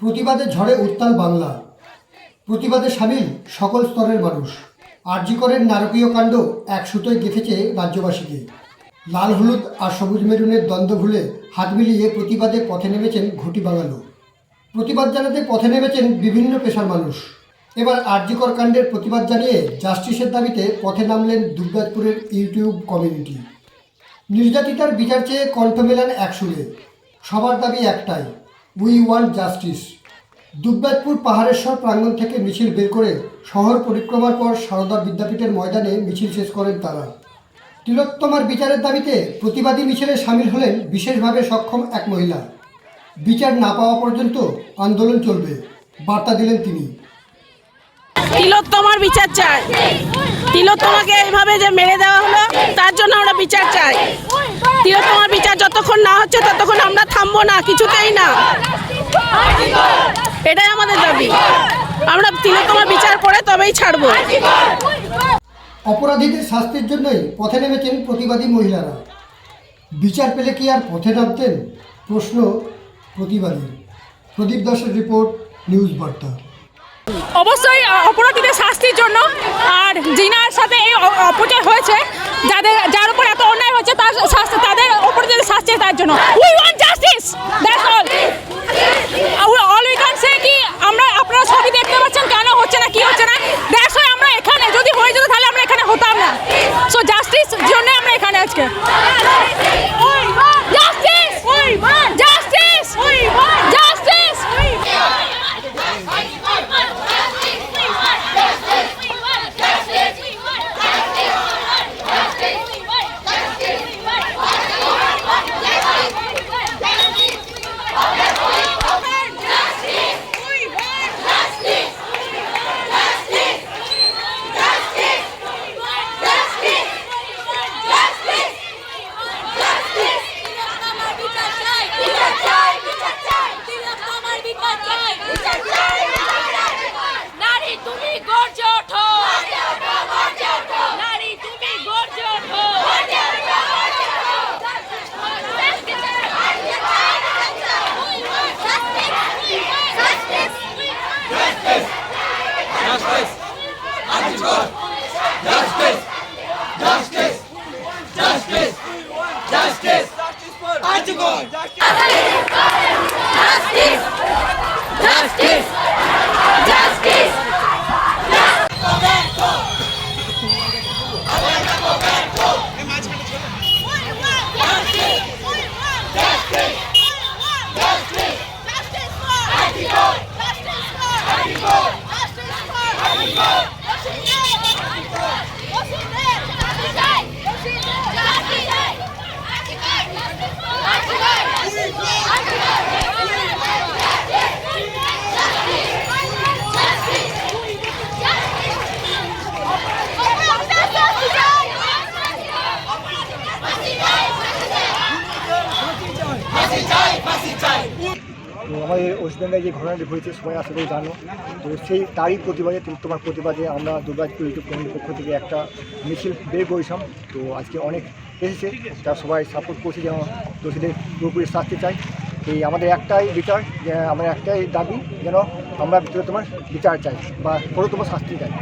প্রতিবাদে ঝড়ে উত্তাল বাংলা। প্রতিবাদে সামিল সকল স্তরের মানুষ। আরজিকরের নারকীয় কাণ্ড এক সুতোয় গেঁথেছে রাজ্যবাসীকে। লাল হলুদ আর সবুজ মেরুনের দ্বন্দ্ব ভুলে হাত মিলিয়ে প্রতিবাদে পথে নেমেছেন ঘটি বাঙালো। প্রতিবাদ জানাতে পথে নেমেছেন বিভিন্ন পেশার মানুষ। এবার আরজিকর কাণ্ডের প্রতিবাদ জানিয়ে জাস্টিসের দাবিতে পথে নামলেন দুর্গাপুরের ইউটিউব কমিউনিটি। নির্যাতিতার বিচার চেয়ে কণ্ঠ মেলান একসুরে সবার দাবি একটাই উই ওয়ান্ট জাস্টিস। দুব্যাতপুর পাহাড়েশ্বর প্রাঙ্গণ থেকে মিছিল বের করে শহর পরিক্রমার পর সারদা বিদ্যাপীঠের ময়দানে মিছিল শেষ করেন তারা। তিলোত্তমার বিচারের দাবিতে প্রতিবাদী মিছিলে সামিল হলেন বিশেষভাবে সক্ষম এক মহিলা। বিচার না পাওয়া পর্যন্ত আন্দোলন চলবে, বার্তা দিলেন তিনি। তিলোত্তমার বিচার চাই। তিলোত্তমাকে এইভাবে যে মেরে দেওয়া হলো, তার জন্য আমরা বিচার চাই। তিলোত্তমার বিচার যতক্ষণ না হচ্ছে, ততক্ষণ আমরা থামবো না, কিছুতেই না। এটাই আমাদের দাবি। আমরা তিলোত্তমার বিচার করে তবেই ছাড়বো। অপরাধীদের শাস্তির জন্যই পথে নেমেছেন প্রতিবাদী মহিলারা। বিচার পেলে কি আর পথে নামতেন? প্রশ্ন প্রতিবাদী। প্রদীপ দাসের রিপোর্ট, নিউজ বার্তা। অবশ্যই অপরাধীদের শাস্তির জন্য। আর জিনার সাথে এই অপচয় হয়েছে, যাদের যার উপর এত অন্যায় হচ্ছে, তার শাস্তি তাদের অপরাধীদের শাস্তি, তার জন্য। justice, Aktivist, justice, justice, justice, justice, Aktivist, justice, justice. আমাদের ওয়েস্ট বেঙ্গলে যে ঘটনাটি ঘটেছে, সবাই আশা করি জানো। তো সেই তারই প্রতিবাদে তোমার প্রতিবাদে আমরা দুর্গাপুর ইউটিউব কমিটির পক্ষ থেকে একটা মিছিল বের করেছিলাম। তো আজকে অনেক এসেছে, তা সবাই সাপোর্ট করছে যেন দোষীদের পুরোপুরি শাস্তি চাই। এই আমাদের একটাই বিচার, যে একটাই দাবি, যেন আমরা ভিতরে তোমার বিচার চাই বা তোমার শাস্তি চাই।